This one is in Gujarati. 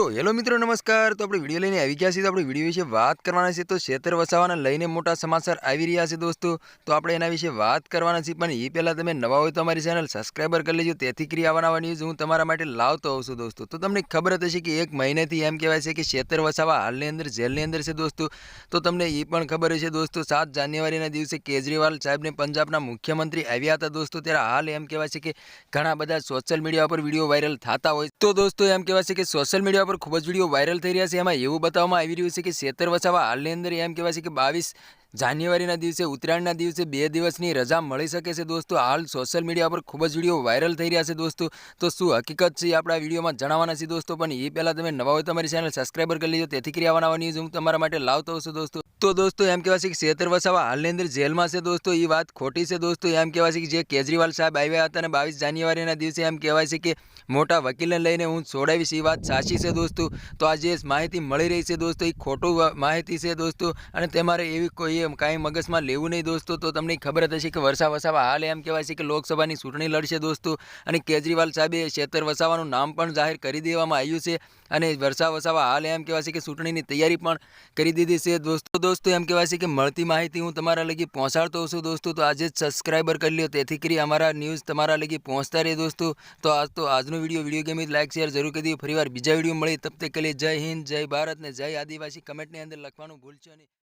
તો હેલો મિત્રો, નમસ્કાર. તો આપણે વીડિયો લઈને આવી ગયા છીએ. તો આપણે વીડિયો વિશે વાત કરવાના છે તો શેતર વસાવાના લઈને મોટા સમાચાર આવી રહ્યા છે દોસ્તો. તો આપણે એના વિશે વાત કરવાના છીએ. પણ એ પહેલાં તમે નવા હોય તો અમારી ચેનલ સબસ્ક્રાઈબર કરી લેજો. તેથી કરી આવવાના ન્યૂઝ હું તમારા માટે લાવતો હોઉં છું દોસ્તો. તો તમને ખબર જ હશે કે એક મહિનેથી એમ કહેવાય છે કે શેતર વસાવા હાલની અંદર, જેલની અંદર છે દોસ્તો. તો તમને એ પણ ખબર હશે દોસ્તો, સાત જાન્યુઆરીના દિવસે કેજરીવાલ સાહેબને પંજાબના મુખ્યમંત્રી આવ્યા હતા દોસ્તો. ત્યારે હાલ એમ કહેવાય છે કે ઘણા બધા સોશિયલ મીડિયા પર વીડિયો વાયરલ થતા હોય. તો દોસ્તો એમ કહેવાય છે કે સોશિયલ મીડિયા પર ખૂબ જ વીડિયો વાયરલ થઈ રહ્યા છે. એમાં એવું બતાવવામાં આવી રહ્યું છે કે શેતર વસાવા હાલની અંદર એમ કહેવાય છે કે બાવીસ જાન્યુઆરીના દિવસે, ઉત્તરાયણના દિવસે બે દિવસની રજા મળી શકે છે દોસ્તો. હાલ સોશિયલ મીડિયા પર ખૂબ જ વીડિયો વાયરલ થઈ રહ્યા છે દોસ્તો. તો શું હકીકત છે આપણા વિડીયોમાં જણાવવાના છે દોસ્તો. પણ એ પહેલાં તમે નવા હોય તમારી ચેનલ સબસ્ક્રાઈબર કરી લેજો. તેથી કરી આવવાના ન્યૂઝ હું તમારા માટે લાવતો છું દોસ્તો. તો દોસ્તો, એમ કહેવાય છે કે શેતર વસાવા હાલની અંદર જેલમાં છે દોસ્તો. એ વાત ખોટી છે દોસ્તો. એમ કહેવાય છે કે જે કેજરીવાલ સાહેબ આવ્યા હતા અને બાવીસ જાન્યુઆરીના દિવસે એમ કહેવાય છે કે મોટા વકીલને લઈને હું છોડાવીશ. એ વાત સાચી છે દોસ્તો. તો આ જે માહિતી મળી રહી છે દોસ્તો. એ ખોટું માહિતી છે દોસ્તો. અને તમારે એવી કોઈ એમ કાંઈ મગજમાં લેવું નહીં દોસ્તો. તો તમને ખબર જ હશે કે વર્ષા વસાવા હાલ એમ કહેવાય છે કે લોકસભાની ચૂંટણી લડશે દોસ્તો. અને કેજરીવાલ સાહેબે શેતર વસાવાનું નામ પણ જાહેર કરી દેવામાં આવ્યું છે. અને વર્ષા વસાવા હાલ એમ કહેવાય કે ચૂંટણીની તૈયારી પણ કરી દીધી છે દોસ્તો. દોસ્તો, એમ કહેવાય કે મળતી માહિતી હું તમારા લગી પહોંચાડતો છું દોસ્તો. તો આજે જ સબસ્ક્રાઈબર કરી લો તેથી કરી અમારા ન્યૂઝ તમારા લગી પહોંચતા રહે દોસ્તો. તો આજ તો આજનો વીડિયો વીડિયો ગમે તો લાઈક શેર જરૂર કરી દઈએ ફરીવાર બીજા વીડિયો મળી તબ તક કે જય હિન્દ, જય ભારત ને જય આદિવાસી. કમેન્ટની અંદર લખવાનું ભૂલશો નહીં.